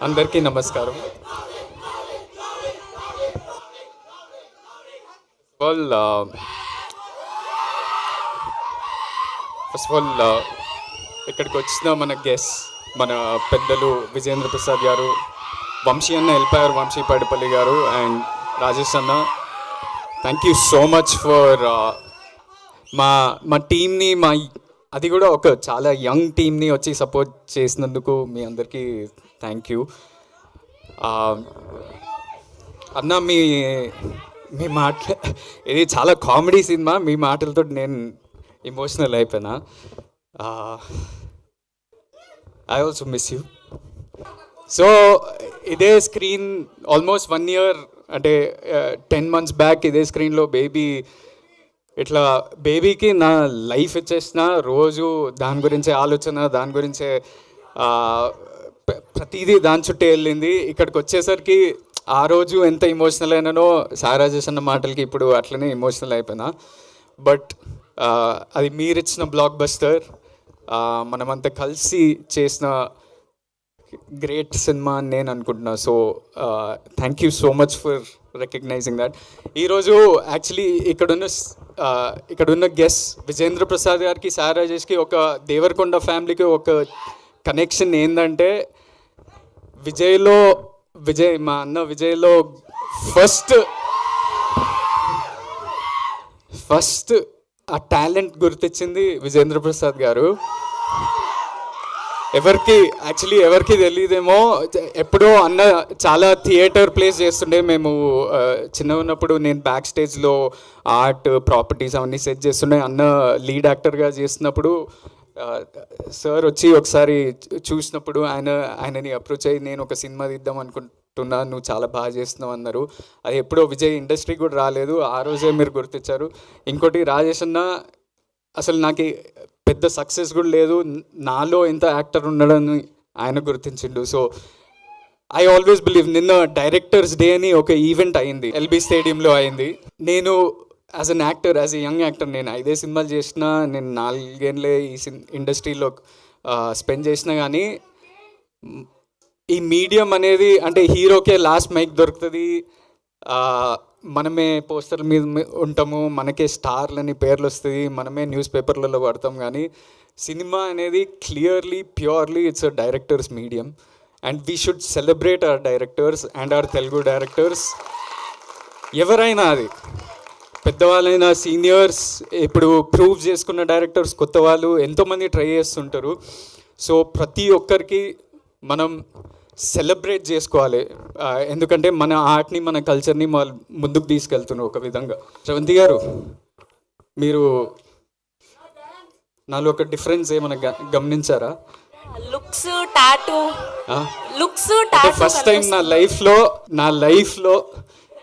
అందరికీ నమస్కారం. All first of all ఇక్కడికి వచ్చిన మన గెస్ మన పెద్దలు విజేంద్ర ప్రసాద్ గారు వంశీ అన్న వెళ్ళిపోయారు వంశీ పాడిపల్లి గారు అండ్ రాజేష్ అన్న. Thank you so much for మా మా టీమ్ని మా అది కూడా ఒక చాలా యంగ్ టీమ్ని వచ్చి సపోర్ట్ చేసినందుకు మీ అందరికీ థ్యాంక్ యూ. అన్న మీ మీ మాట ఇది చాలా కామెడీ సినిమా. మీ మాటలతో నేను ఇమోషనల్ అయిపోయినా. I also miss you so ఇదే స్క్రీన్ ఆల్మోస్ట్ వన్ ఇయర్ అంటే టెన్ మంత్స్ బ్యాక్ ఇదే స్క్రీన్లో బేబీ ఇట్లా బేబీకి నా లైఫ్ ఇచ్చేసిన రోజు దాని గురించే ఆలోచన దాని గురించే ప్రతిదీ దాని చుట్టే వెళ్ళింది. ఇక్కడికి వచ్చేసరికి ఆ రోజు ఎంత ఎమోషనల్ అయినానో సారా చేసిన మాటలకి ఇప్పుడు అట్లనే ఎమోషనల్ అయిపోయినా. బట్ అది మీరు ఇచ్చిన బ్లాక్ బస్టర్ మనమంతా కలిసి చేసిన గ్రేట్ సినిమా అని నేను అనుకుంటున్నా. So thank you so much for recognizing that ఈరోజు యాక్చువల్లీ ఇక్కడున్న ఇక్కడున్న గెస్ విజేంద్ర ప్రసాద్ గారికి సార్ రాజేష్కి ఒక దేవరకొండ ఫ్యామిలీకి ఒక కనెక్షన్ ఏంటంటే విజయ్లో విజయ్ మా అన్న విజయ్లో ఫస్ట్ ఫస్ట్ ఆ టాలెంట్ గుర్తించింది విజేంద్ర ప్రసాద్ గారు. ఎవరికి యాక్చువల్లీ ఎవరికి తెలియదేమో ఎప్పుడో అన్న చాలా థియేటర్ ప్లేస్ చేస్తుండే మేము చిన్న చిన్నగా ఉన్నప్పుడు నేను బ్యాక్ స్టేజ్లో ఆర్ట్ ప్రాపర్టీస్ అవన్నీ సెట్ చేస్తుండే. అన్న లీడ్ యాక్టర్గా చేస్తున్నప్పుడు సార్ వచ్చి ఒకసారి చూసినప్పుడు ఆయన ఆయనని అప్రోచ్ అయ్యి నేను ఒక సినిమా తీద్దాం అనుకుంటున్నా నువ్వు చాలా బాగా చేస్తున్నావు అన్నారు. అది ఎప్పుడో విజయ్ ఇండస్ట్రీ కూడా రాలేదు. ఆ రోజే మీరు గుర్తించారు. ఇంకోటి రాజేష్ అన్న అసలు నాకు పెద్ద సక్సెస్ కూడా లేదు. నాలో ఎంత యాక్టర్ ఉండడం ఆయన గుర్తించిండు. సో ఐ ఆల్వేస్ బిలీవ్ నిన్న డైరెక్టర్స్ డే అని ఒక ఈవెంట్ అయింది. ఎల్బీ స్టేడియంలో అయింది. నేను as an actor as a young actor నేను ఐదే సినిమాలు చేసిన నేను నాలుగేళ్ళే ఈ సిన్ ఇండస్ట్రీలో స్పెండ్ చేసిన కానీ ఈ మీడియం అనేది అంటే హీరోకే లాస్ట్ మైక్ దొరుకుతుంది. మనమే పోస్టర్ల మీద ఉంటాము మనకే స్టార్లని పేర్లు వస్తుంది మనమే న్యూస్ పేపర్లలో పడతాం కానీ సినిమా అనేది clearly purely it's a directors medium. And we should celebrate our directors and our Telugu directors. ఎవరైనా అది. పెద్దవాళ్ళైనా సీనియర్స్ ఇప్పుడు ప్రూవ్ చేసుకున్న డైరెక్టర్స్ కొత్త వాళ్ళు ఎంతోమంది ట్రై చేస్తుంటారు. సో ప్రతి ఒక్కరికి మనం సెలబ్రేట్ చేసుకోవాలి. ఎందుకంటే మన ఆర్ట్ని మన కల్చర్ని ముందుకు తీసుకెళ్తున్నారు ఒక విధంగా. శ్రవంతి గారు మీరు నాలో ఒక డిఫరెన్స్ ఏమైనా గమనించారా? Looks tattoo? Looks first time నా లైఫ్లో నా లైఫ్లో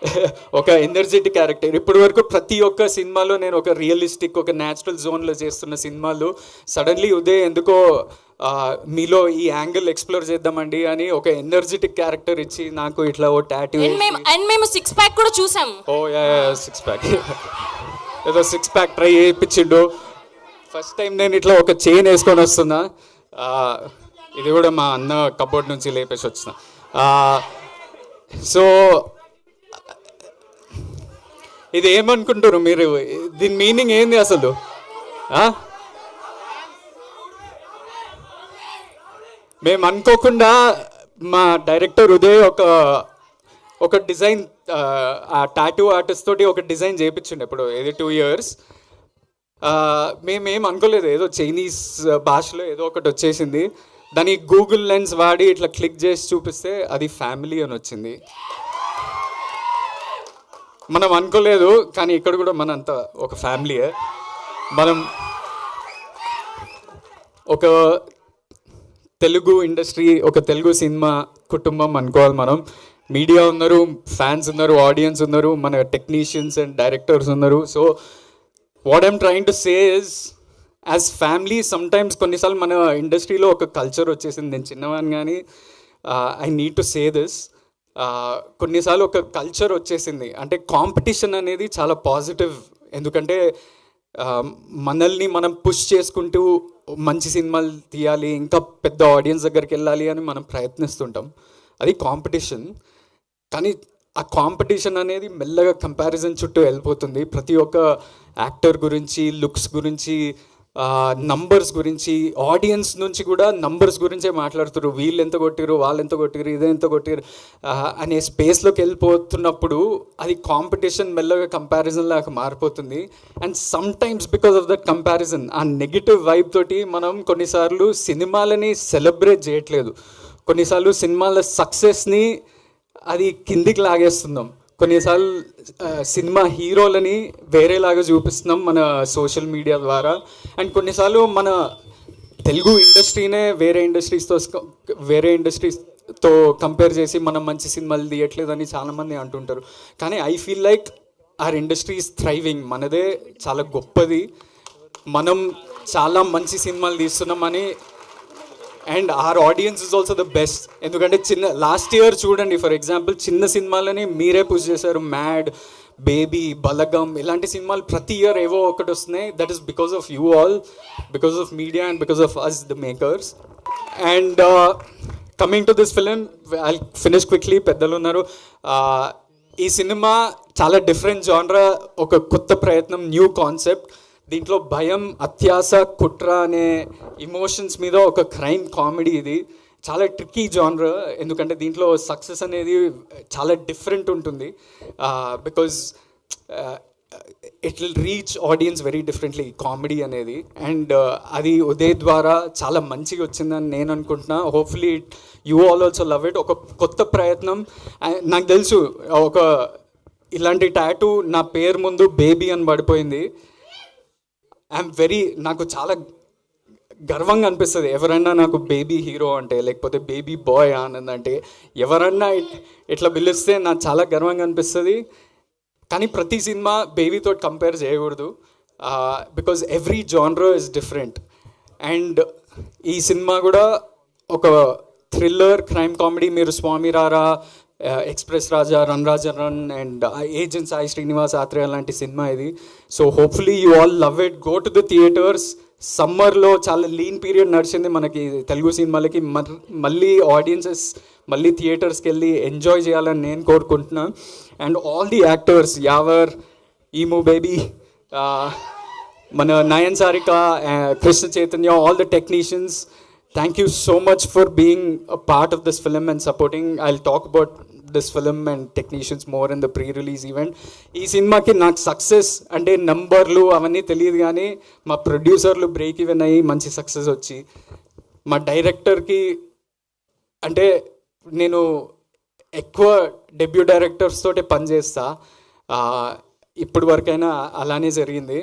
ఒక ఎనర్జెటిక్ క్యారెక్టర్ ఇప్పటి వరకు ప్రతి ఒక్క సినిమాలో నేను ఒక రియలిస్టిక్ ఒక న్యాచురల్ జోన్లో చేస్తున్న సినిమాలు సడన్లీ ఉదయ్ ఎందుకో మీలో ఈ యాంగిల్ ఎక్స్ప్లోర్ చేద్దామండి అని ఒక ఎనర్జెటిక్ క్యారెక్టర్ ఇచ్చి నాకు ఇట్లా ఓ టాటూ అండ్ మేము సిక్స్ ప్యాక్ కూడా చూసాం. ఓ యా సిక్స్ ప్యాక్ ఏదో సిక్స్ ప్యాక్ ట్రై చేయించిండు. ఫస్ట్ టైం నేను ఇట్లా ఒక చైన్ వేసుకొని వస్తున్నా. ఇది కూడా మా అన్న కబోర్డ్ నుంచి లేపేసి వచ్చిన. సో ఇది ఏమనుకుంటారు మీరు? దీని మీనింగ్ ఏంది అసలు? మేము అనుకోకుండా మా డైరెక్టర్ ఉదయ్ ఒక ఒక డిజైన్ ఆ టాటూ ఆర్టిస్ట్ తోటి ఒక డిజైన్ చేయించండి ఇప్పుడు ఏది టూ ఇయర్స్ మేమేం అనుకోలేదు ఏదో చైనీస్ భాషలో ఏదో ఒకటి వచ్చేసింది. దాన్ని గూగుల్ లెన్స్ వాడి ఇట్లా క్లిక్ చేసి చూపిస్తే అది ఫ్యామిలీ అని వచ్చింది. మనం అనుకోలేదు కానీ ఇక్కడ కూడా మనంత ఒక ఫ్యామిలీయే మనం ఒక తెలుగు ఇండస్ట్రీ ఒక తెలుగు సినిమా కుటుంబం అనుకోవాలి మనం. మీడియా ఉన్నారు ఫ్యాన్స్ ఉన్నారు ఆడియన్స్ ఉన్నారు మన టెక్నీషియన్స్ అండ్ డైరెక్టర్స్ ఉన్నారు. So what I'm trying to say is as family sometimes కొన్నిసార్లు మన ఇండస్ట్రీలో ఒక కల్చర్ వచ్చేసింది. నేను చిన్నవాడిని కానీ I need to say this కొన్నిసార్లు ఒక కల్చర్ వచ్చేసింది. అంటే కాంపిటీషన్ అనేది చాలా పాజిటివ్ ఎందుకంటే మనల్ని మనం పుష్ చేసుకుంటూ మంచి సినిమాలు తీయాలి ఇంకా పెద్ద ఆడియన్స్ దగ్గరికి వెళ్ళాలి అని మనం ప్రయత్నిస్తుంటాం. అది కాంపిటీషన్ కానీ ఆ కాంపిటీషన్ అనేది మెల్లగా కంపారిజన్ చుట్టూ వెళ్ళిపోతుంది. ప్రతి ఒక్క యాక్టర్ గురించి లుక్స్ గురించి నంబర్స్ గురించి ఆడియన్స్ నుంచి కూడా నంబర్స్ గురించే మాట్లాడుతారు వీళ్ళు ఎంత కొట్టిరు వాళ్ళు ఎంత కొట్టిరు ఇదే ఎంత కొట్టిరు అనే స్పేస్లోకి వెళ్ళిపోతున్నప్పుడు అది కాంపిటీషన్ మెల్లగా కంపారిజన్ లాగా మారిపోతుంది. And sometimes because of that comparison ఆ నెగిటివ్ వైబ్ తోటి మనం కొన్నిసార్లు సినిమాలని సెలబ్రేట్ చేయట్లేదు. కొన్నిసార్లు సినిమాల సక్సెస్ని అది కిందికి లాగేస్తున్నాం. కొన్నిసార్లు సినిమా హీరోలని వేరేలాగా చూపిస్తున్నాం మన సోషల్ మీడియా ద్వారా. అండ్ కొన్నిసార్లు మన తెలుగు ఇండస్ట్రీనే వేరే ఇండస్ట్రీస్తో వేరే ఇండస్ట్రీస్తో కంపేర్ చేసి మనం మంచి సినిమాలు తీయట్లేదని చాలామంది అంటుంటారు. కానీ I feel like our industry is thriving. మనదే చాలా గొప్పది. మనం చాలా మంచి సినిమాలు తీస్తున్నామని and our audience is also the best ఎందుకంటే చిన్న లాస్ట్ ఇయర్ చూడండి ఫర్ ఎగ్జాంపుల్ చిన్న సినిమాలని మీరే పుష్ చేశారు. మ్యాడ్ బేబీ బలగం ఇలాంటి సినిమాలు ప్రతి ఇయర్ ఏవో ఒకటి వస్తున్నాయి. That is because of you all because of media and because of us the makers and coming to this film I finish quickly పెద్దలు ఉన్నారు. Uh, ఈ సినిమా చాలా డిఫరెంట్ జానరా ఒక కొత్త ప్రయత్నం న్యూ కాన్సెప్ట్ దీంట్లో భయం అత్యాస కుట్ర అనే ఇమోషన్స్ మీద ఒక క్రైమ్ కామెడీ ఇది. చాలా ట్రిక్కీ జానర్ ఎందుకంటే దీంట్లో సక్సెస్ అనేది చాలా డిఫరెంట్ ఉంటుంది. Because it will reach audience very differently comedy అనేది. అండ్ అది ఉదయ్ ద్వారా చాలా మంచిగా వచ్చిందని నేను అనుకుంటున్నా. Hopefully you all also love it ఒక కొత్త ప్రయత్నం. నాకు తెలుసు ఒక ఇలాంటి టాటూ నా పేరు ముందు బేబీ అని పడిపోయింది. ఐఎమ్ వెరీ నాకు చాలా గర్వంగా అనిపిస్తుంది. ఎవరైనా నాకు బేబీ హీరో అంటే లేకపోతే బేబీ బాయ్ ఆనంద్ అంటే ఎవరన్నా ఇట్లా పిలిస్తే నాకు చాలా గర్వంగా అనిపిస్తుంది. కానీ ప్రతి సినిమా బేబీతో కంపేర్ చేయకూడదు. Because every genre is different and ఈ సినిమా కూడా ఒక థ్రిల్లర్ క్రైమ్ కామెడీ మీరు Swamy Rara express Raja run Raja run and agent Sai Srinivas Athreya లాంటి సినిమా ఇది. So hopefully you all love it. Go to the theatres. సమ్మర్లో చాలా lean period నడిచింది మనకి తెలుగు సినిమాలకి. మర్- మళ్ళీ ఆడియన్సెస్ మళ్ళీ థియేటర్స్కి వెళ్ళి ఎంజాయ్ చేయాలని నేను కోరుకుంటున్నాను and all the actors our emu Baby మన Nayan Sarika Krishna Chaitanya all the technicians thank you so much for being a part of this film and supporting I talk about this film and technicians more in the pre release event ఈ సినిమాకి నాకు success అంటే నంబర్లు అవన్నీ తెలియదు కానీ మా ప్రొడ్యూసర్లు బ్రేక్ ఈవెన్ అయ్యి మంచి సక్సెస్ వచ్చి మా డైరెక్టర్కి అంటే నేను ఎక్కువ డెబ్యూ డైరెక్టర్స్ తోటే పనిచేస్తా ఇప్పుడు వరకైనా అలానే జరిగింది.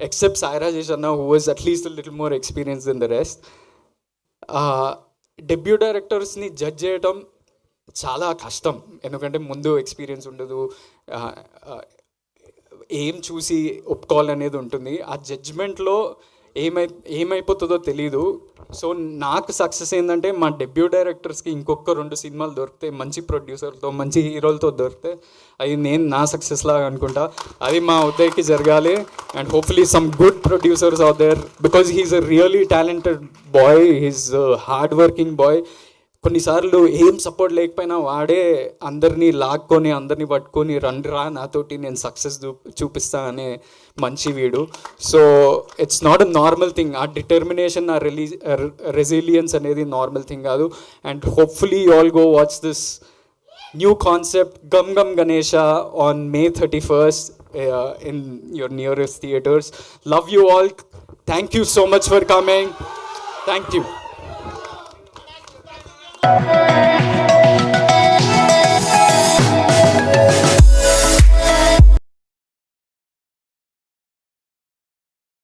ఎక్సెప్ట్ సాయిరాజేష్ అన్న who was at least little more experience in the rest debut డైరెక్టర్స్ని judge చేయటం చాలా కష్టం. ఎందుకంటే ముందు ఎక్స్పీరియన్స్ ఉండదు. ఏం చూసి ఒప్పుకోవాలనేది ఉంటుంది. ఆ జడ్జ్మెంట్లో ఏమై ఏమైపోతుందో తెలీదు. సో నాకు సక్సెస్ ఏంటంటే మా డెబ్యూ డైరెక్టర్స్కి ఇంకొక రెండు సినిమాలు దొరికితే మంచి ప్రొడ్యూసర్తో మంచి హీరోలతో దొరికితే అది నేను నా సక్సెస్ లాగా అనుకుంటా. అది మా ఉదయ్కి జరగాలి. And hopefully some good producers are there because he's a really talented boy. He's hard working boy. కొన్నిసార్లు ఏం సపోర్ట్ లేకపోయినా వాడే అందరినీ లాక్కొని అందరినీ పట్టుకొని రండి రా నాతోటి నేను సక్సెస్ చూపిస్తా అనే మంచి వీడు. So it's not a normal thing ఆ డిటర్మినేషన్ ఆ రిలీ రెసిలియన్స్ అనేది నార్మల్ థింగ్ కాదు. And hopefully all go watch this new concept Gam Gam Ganesha on May thirty first in your nearest theatres love you all thank you so much for coming thank you Thank you.